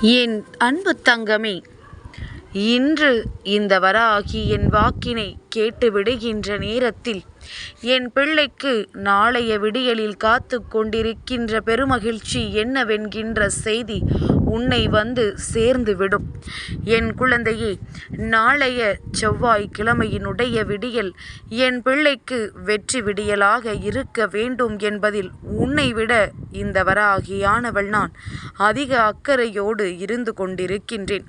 என் அன்பு தங்கமே இன்று இந்த வராகி என் வாக்கினை கேட்டு விடுகின்ற நேரத்தில் என் பிள்ளைக்கு நாளைய விடியலில் காத்து கொண்டிருக்கின்ற பெருமகிழ்ச்சி என்னவென்கின்ற செய்தி உன்னை வந்து சேர்ந்துவிடும் என் குழந்தையே நாளைய செவ்வாய் கிழமையினுடைய விடியல் என் பிள்ளைக்கு வெற்றி விடியலாக இருக்க வேண்டும் என்பதில் உன்னை விட இந்த வராகியானவள் நான் அதிக அக்கறையோடு இருந்து கொண்டிருக்கின்றேன்.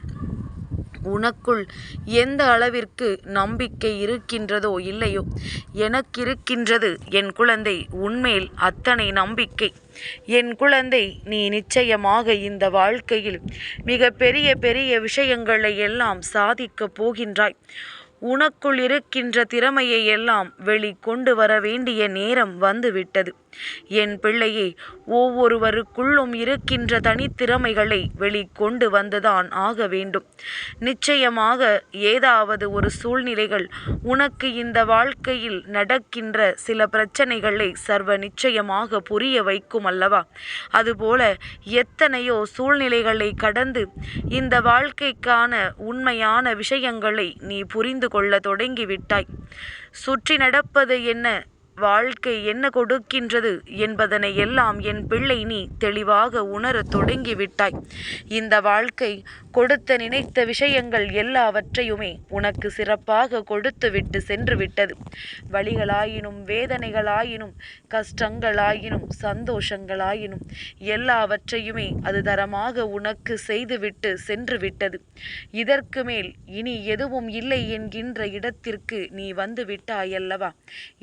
உனக்குள் எந்த அளவிற்கு நம்பிக்கை இருக்கின்றதோ இல்லையோ எனக்கிருக்கின்றது என் குழந்தை உன்மேல் அத்தனை நம்பிக்கை. என் குழந்தை நீ நிச்சயமாக இந்த வாழ்க்கையில் மிக பெரிய பெரிய விஷயங்களை எல்லாம் சாதிக்கப் போகின்றாய். உனக்குள் இருக்கின்ற திறமையை எல்லாம் வெளிக்கொண்டு வர வேண்டிய நேரம் வந்துவிட்டது. என் பிள்ளையே ஒவ்வொருவருக்குள்ளும் இருக்கின்ற தனித்திறமைகளை வெளிக்கொண்டு வந்துதான் ஆக வேண்டும். நிச்சயமாக ஏதாவது ஒரு சூழ்நிலைகள் உனக்கு இந்த வாழ்க்கையில் நடக்கின்ற சில பிரச்சனைகளை சர்வ நிச்சயமாக புரிய வைக்கும் அல்லவா? அதுபோல எத்தனையோ சூழ்நிலைகளை கடந்து இந்த வாழ்க்கைக்கான உண்மையான விஷயங்களை நீ புரிந்து கொள்ள தொடங்கிவிட்டாய். சுற்றி நடப்பது என்ன? வாழ்க்கை என்ன கொடுக்கின்றது என்பதனை எல்லாம் என் பிள்ளை நீ தெளிவாக உணரத் தொடங்கிவிட்டாய். இந்த வாழ்க்கை கொடுத்த நினைத்த விஷயங்கள் எல்லாவற்றையுமே உனக்கு சிறப்பாக கொடுத்துவிட்டு சென்று விட்டது வழிகளாயினும் வேதனைகளாயினும் கஷ்டங்களாயினும் சந்தோஷங்களாயினும் எல்லாவற்றையுமே அது தரமாக உனக்கு செய்துவிட்டு சென்று விட்டது இதற்கு மேல் இனி எதுவும் இல்லை என்கின்ற இடத்திற்கு நீ வந்து விட்டாயல்லவா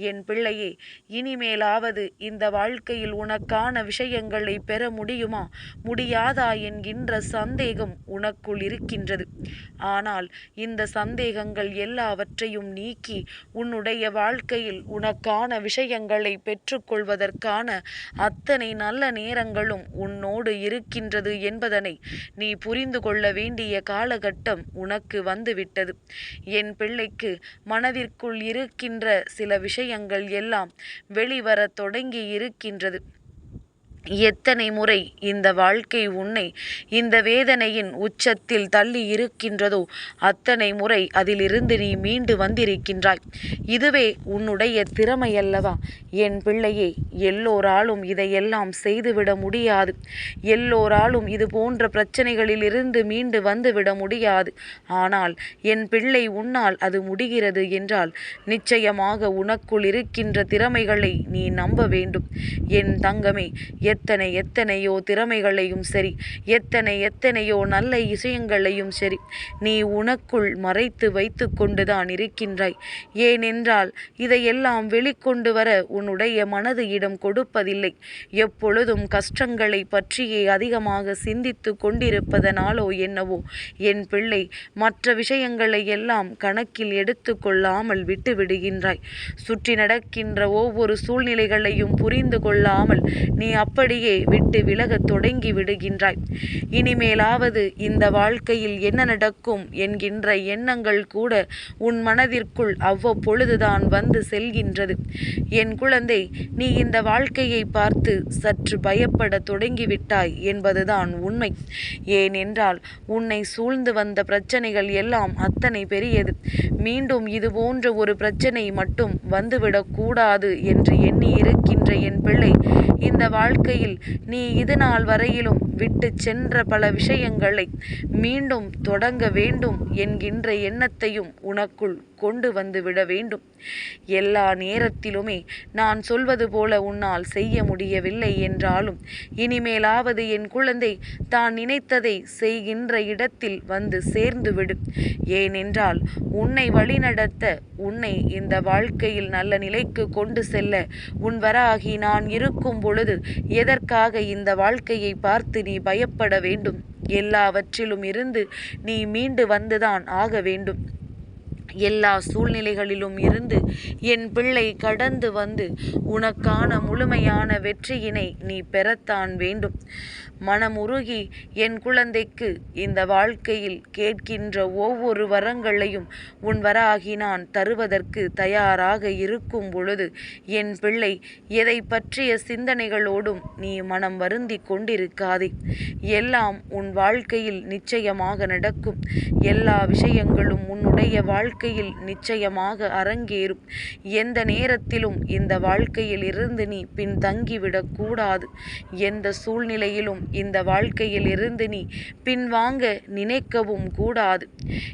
என் பிள்ளையே இனிமேலாவது இந்த வாழ்க்கையில் உனக்கான விஷயங்களை பெற முடியுமா? முடியாதா என்கின்ற சந்தேகம் உனக்குள் இருக்கின்றது. ஆனால் இந்த சந்தேகங்கள் எல்லாவற்றையும் நீக்கி உன்னுடைய வாழ்க்கையில் உனக்கான விஷயங்களை பெற்றுக்கொள்வதற்கான அத்தனை நல்ல நேரங்களும் உன்னோடு இருக்கின்றது என்பதனை நீ புரிந்து கொள்ள வேண்டிய காலகட்டம் உனக்கு வந்துவிட்டது. என் பிள்ளைக்கு மனதிற்குள் இருக்கின்ற சில விஷயங்கள் எல்லாம் வெளிவரத் தொடங்கி இருக்கின்றது. எத்தனை முறை இந்த வாழ்க்கை உன்னை இந்த வேதனையின் உச்சத்தில் தள்ளி இருக்கின்றதோ அத்தனை முறை அதிலிருந்து நீ மீண்டு வந்திருக்கின்றாய். இதுவே உன்னுடைய திறமையல்லவா? என் பிள்ளையே எல்லோராலும் இதையெல்லாம் செய்துவிட முடியாது. எல்லோராலும் இது போன்ற பிரச்சனைகளிலிருந்து மீண்டு வந்துவிட முடியாது. ஆனால் என் பிள்ளை உன்னால் அது முடிகிறது என்றால் நிச்சயமாக உனக்குள் இருக்கின்ற திறமைகளை நீ நம்ப வேண்டும். என் தங்கமே எத்தனை எத்தனையோ திறமைகளையும் சரி எத்தனை எத்தனையோ நல்ல விஷயங்களையும் சரி நீ உனக்குள் மறைத்து வைத்து கொண்டுதான் இருக்கின்றாய். ஏனென்றால் இதையெல்லாம் வெளிக்கொண்டு வர உன்னுடைய மனது இடம் கொடுப்பதில்லை. எப்பொழுதும் கஷ்டங்களை பற்றியே அதிகமாக சிந்தித்து கொண்டிருப்பதனாலோ என்னவோ என் பிள்ளை மற்ற விஷயங்களை எல்லாம் கணக்கில் எடுத்து கொள்ளாமல் விட்டு விடுகின்றாய். சுற்றி நடக்கின்ற ஒவ்வொரு சூழ்நிலைகளையும் புரிந்து கொள்ளாமல் நீ அப்படியே விட்டு விலகத் தொடங்கி விடுகின்றாய். இனிமேலாவது இந்த வாழ்க்கையில் என்ன நடக்கும் என்கின்ற எண்ணங்கள் கூட உன் மனதிற்குள் அவ்வப்பொழுதுதான் வந்து செல்கின்றது. என் குழந்தை நீ இந்த வாழ்க்கையை பார்த்து சற்று பயப்பட தொடங்கிவிட்டாய் என்பதுதான் உண்மை. ஏனென்றால் உன்னை சூழ்ந்து வந்த பிரச்சனைகள் எல்லாம் அத்தனை பெரியது. மீண்டும் இது போன்ற ஒரு பிரச்சனை மட்டும் வந்துவிடக்கூடாது என்று எண்ணி இருக்கின்ற என் பிள்ளை இந்த வாழ்க்கையில் நீ இது நாள் வரையிலும் விட்டு சென்ற பல விஷயங்களை மீண்டும் தொடங்க வேண்டும் என்கின்ற எண்ணத்தையும் உனக்குள் கொண்டு வந்து விட வேண்டும். எல்லா நேரத்திலுமே நான் சொல்வது போல உன்னால் செய்ய முடியவில்லை என்றாலும் இனிமேலாவது என் குழந்தை தான் நினைத்ததை செய்கின்ற இடத்தில் வந்து சேர்ந்துவிடும் ஏனென்றால் உன்னை வழிநடத்த உன்னை இந்த வாழ்க்கையில் நல்ல நிலைக்கு கொண்டு செல்ல உன் வராகி நான் இருக்கும் பொழுது எதற்காக இந்த வாழ்க்கையை பார்த்து நீ பயப்பட வேண்டும். எல்லாவற்றிலும் இருந்து நீ மீண்டு வந்துதான் ஆக வேண்டும். எல்லா சூழ்நிலைகளிலும் இருந்து என் பிள்ளை கடந்து வந்து உனக்கான முழுமையான வெற்றியினை நீ பெறத்தான் வேண்டும். மனமுருகி என் குழந்தைக்கு இந்த வாழ்க்கையில் கேட்கின்ற ஒவ்வொரு வரங்களையும் உன் வராகி நான் தருவதற்கு தயாராக இருக்கும் பொழுது என் பிள்ளை எதை பற்றிய சிந்தனைகளோடும் நீ மனம் வருந்தி கொண்டிருக்காதே. எல்லாம் உன் வாழ்க்கையில் நிச்சயமாக நடக்கும். எல்லா விஷயங்களும் உன்னுடைய வாழ்க்கையில் நிச்சயமாக அரங்கேறும். எந்த நேரத்திலும் இந்த வாழ்க்கையில் இருந்து நீ பின்தங்கிவிடக்கூடாது எந்த சூழ்நிலையிலும் இந்த வாழ்க்கையில் இருந்து நீ பின்வாங்க நினைக்கவும் கூடாது.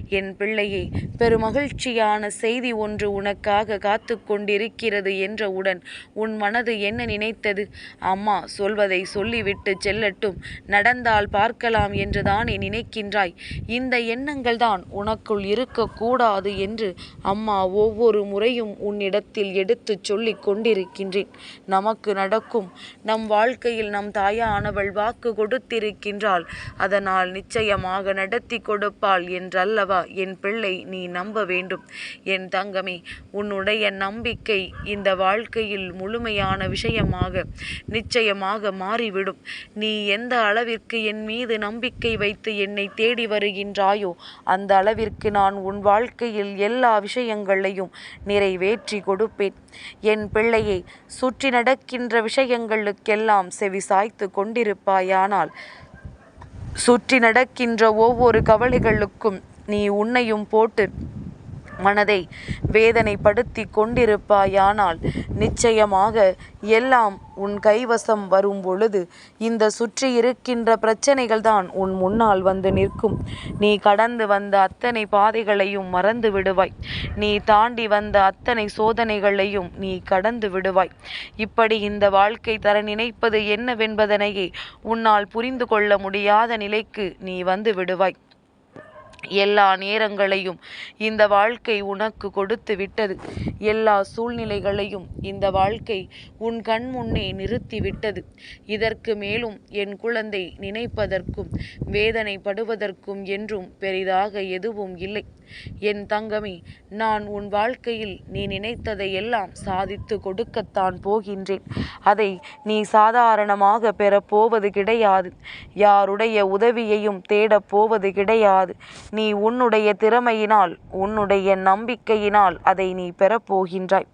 என் பிள்ளையே பெருமகிழ்ச்சியான செய்தி ஒன்று உனக்காக காத்து கொண்டிருக்கிறது என்றவுடன் உன் மனது என்ன நினைத்தது? அம்மா சொல்வதை சொல்லிவிட்டு செல்லட்டும். நடந்தால் பார்க்கலாம் என்றுதானே நினைக்கின்றாய். இந்த எண்ணங்கள் தான் உனக்குள் இருக்கக்கூடாது என்று அம்மா ஒவ்வொரு முறையும் உன்னிடத்தில் எடுத்துச் சொல்லிக் கொண்டிருக்கின்றேன். நமக்கு நடக்கும் நம் வாழ்க்கையில் நம் தாயானவள் வாக்கு கொடுத்திருக்கின்றாள். அதனால் நிச்சயமாக நடத்தி கொடுப்பாள் என்றல்லவா? என் பிள்ளை நீ நம்ப வேண்டும். என் தங்கமே உன்னுடைய நம்பிக்கை இந்த வாழ்க்கையில் முழுமையான விஷயமாக நிச்சயமாக மாறிவிடும். நீ எந்த அளவிற்கு என் மீது நம்பிக்கை வைத்து என்னை தேடி வருகின்றாயோ அந்த அளவிற்கு நான் உன் வாழ்க்கையில் எல்லா விஷயங்களையும் நிறைவேற்றி கொடுப்பேன். என் பிள்ளையை சுற்றி நடக்கின்ற விஷயங்களுக்கெல்லாம் செவி சாய்த்து அப்படியானால் சுற்றி நடக்கின்ற ஒவ்வொரு கவலைகளுக்கும் நீ உன்னையும் போட்டு மனதை வேதனைப்படுத்தி கொண்டிருப்பாயானால் நிச்சயமாக எல்லாம் உன் கைவசம் வரும் பொழுது இந்த சுற்றி இருக்கின்ற பிரச்சனைகள் தான் உன் முன்னால் வந்து நிற்கும். நீ கடந்து வந்த அத்தனை பாதைகளையும் மறந்து விடுவாய். நீ தாண்டி வந்த அத்தனை சோதனைகளையும் நீ கடந்து விடுவாய். இப்படி இந்த வாழ்க்கை தர நினைப்பது என்னவென்பதனையே உன்னால் புரிந்து கொள்ள முடியாத நிலைக்கு நீ வந்து விடுவாய். எல்லா நேரங்களையும் இந்த வாழ்க்கை உனக்கு கொடுத்து விட்டது. எல்லா சூழ்நிலைகளையும் இந்த வாழ்க்கை உன் கண் முன்னே நிறுத்தி விட்டது. இதற்கு மேலும் என் குழந்தை நினைப்பதற்கும் வேதனைப்படுவதற்கும் என்றும் பெரிதாக எதுவும் இல்லை. என் தங்கமே நான் உன் வாழ்க்கையில் நீ நினைத்ததை எல்லாம் சாதித்து கொடுக்கத்தான் போகின்றேன். அதை நீ சாதாரணமாக பெறப்போவது கிடையாது. யாருடைய உதவியையும் தேடப் போவது கிடையாது. நீ உன்னுடைய திறமையினால் உன்னுடைய நம்பிக்கையினால் அதை நீ பெறப்போகின்றாய்.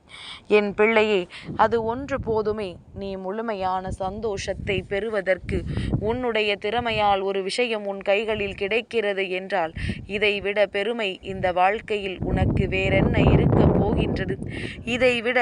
என் பிள்ளையே அது ஒன்று போதுமே. நீ முழுமையான சந்தோஷத்தை பெறுவதற்கு உன்னுடைய திறமையால் ஒரு விஷயம் உன் கைகளில் கிடைக்கிறது என்றால் இதைவிட பெருமை இந்த வாழ்க்கையில் உனக்கு வேறென்ன இருக்க போகின்றது. இதைவிட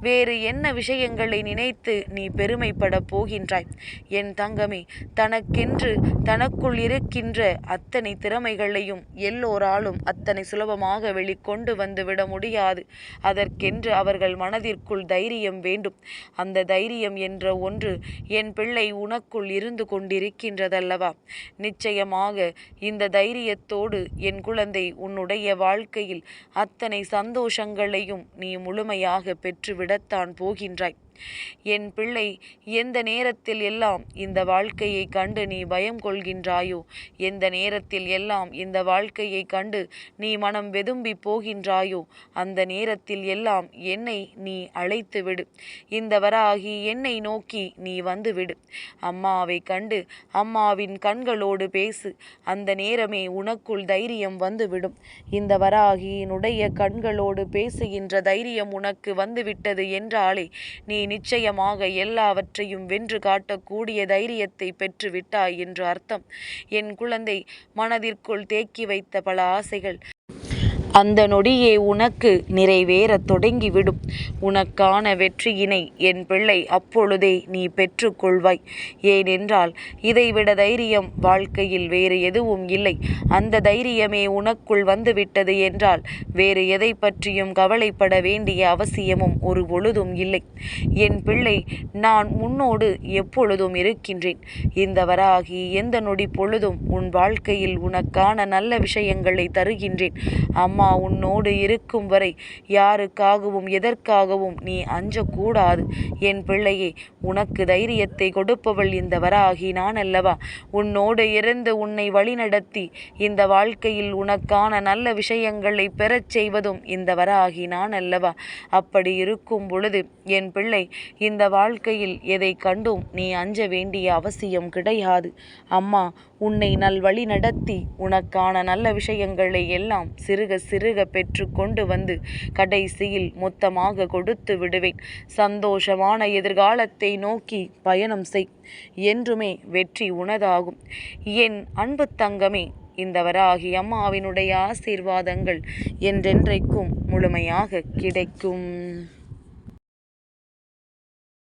வேறு என்ன விஷயங்களை நினைத்து நீ பெருமைப்பட போகின்றாய்? என் தங்கமே தனக்கென்று தனக்குள் இருக்கின்ற அத்தனை திறமைகளையும் எல்லோராலும் அத்தனை சுலபமாக வெளிக்கொண்டு வந்துவிட முடியாது. அதற்கென்று அவர்கள் மனதிற்குள் தைரியம் வேண்டும். அந்த தைரியம் என்ற ஒன்று என் பிள்ளை உனக்குள் இருந்து கொண்டிருக்கின்றதல்லவா? நிச்சயமாக இந்த தைரியத்தோடு என் குழந்தை உன்னுடைய வாழ்க்கையில் அத்தனை சந்தோஷங்கள் சந்தோஷங்களையும் நீ முழுமையாக பெற்றுவிடத்தான் போகின்றாய். என் பிள்ளை எந்த நேரத்தில் எல்லாம் இந்த வாழ்க்கையை கண்டு நீ பயம் கொள்கின்றாயோ எந்த நேரத்தில் எல்லாம் இந்த வாழ்க்கையை கண்டு நீ மனம் வெதும்பி போகின்றாயோ அந்த நேரத்தில் எல்லாம் என்னை நீ அழைத்து விடு. இந்த வராகி என்னை நோக்கி நீ வந்து விடு. அம்மாவை கண்டு அம்மாவின் கண்களோடு பேசு. அந்த நேரமே உனக்குள் தைரியம் வந்துவிடும் இந்த வராகியினுடைய கண்களோடு பேசுகின்ற தைரியம் உனக்கு வந்துவிட்டது என்றாலே நீ நிச்சயமாக எல்லாவற்றையும் வென்று காட்டக்கூடிய தைரியத்தை பெற்று விட்டாய் என்று அர்த்தம். என் குழந்தை மனதிற்குள் தேக்கி வைத்த பல ஆசைகள் அந்த நொடியே உனக்கு நிறைவேறத் தொடங்கிவிடும். உனக்கான வெற்றியினை என் பிள்ளை அப்பொழுதே நீ பெற்றுக்கொள்வாய். ஏனென்றால் இதைவிட தைரியம் வாழ்க்கையில் வேறு எதுவும் இல்லை. அந்த தைரியமே உனக்குள் வந்துவிட்டது என்றால் வேறு எதை பற்றியும் கவலைப்பட வேண்டிய அவசியமும் ஒரு பொழுதும் இல்லை. என் பிள்ளை நான் உன்னோடு எப்பொழுதும் இருக்கின்றேன். இந்த வராகி எந்த நொடி பொழுதும் உன் வாழ்க்கையில் உனக்கான நல்ல விஷயங்களை தருகின்றேன். அம்மா அம்மா உன்னோடு இருக்கும் வரை யாருக்காகவும் எதற்காகவும் நீ அஞ்சக்கூடாது. என் பிள்ளையே உனக்கு தைரியத்தை கொடுப்பவள் இந்த வராகி நான் அல்லவா உன்னோடு இருந்து உன்னை வழிநடத்தி இந்த வாழ்க்கையில் உனக்கான நல்ல விஷயங்களை பெறச் செய்வதும் இந்த வராகி நான் அல்லவா அப்படி இருக்கும் பொழுது என் பிள்ளை இந்த வாழ்க்கையில் எதை கண்டும் நீ அஞ்ச வேண்டிய அவசியம் கிடையாது. அம்மா உன்னை நல்வழி நடத்தி உனக்கான நல்ல விஷயங்களை எல்லாம் சிறுக சிறுக பெற்று கொண்டு வந்து கடைசியில் மொத்தமாக கொடுத்து விடுவேன். சந்தோஷமான எதிர்காலத்தை நோக்கி பயணம் செய். என்றுமே வெற்றி உனதாகும். என் அன்பு தங்கமே இந்த வராகி அம்மாவினுடைய ஆசீர்வாதங்கள் என்றென்றைக்கும் முழுமையாக கிடைக்கும்.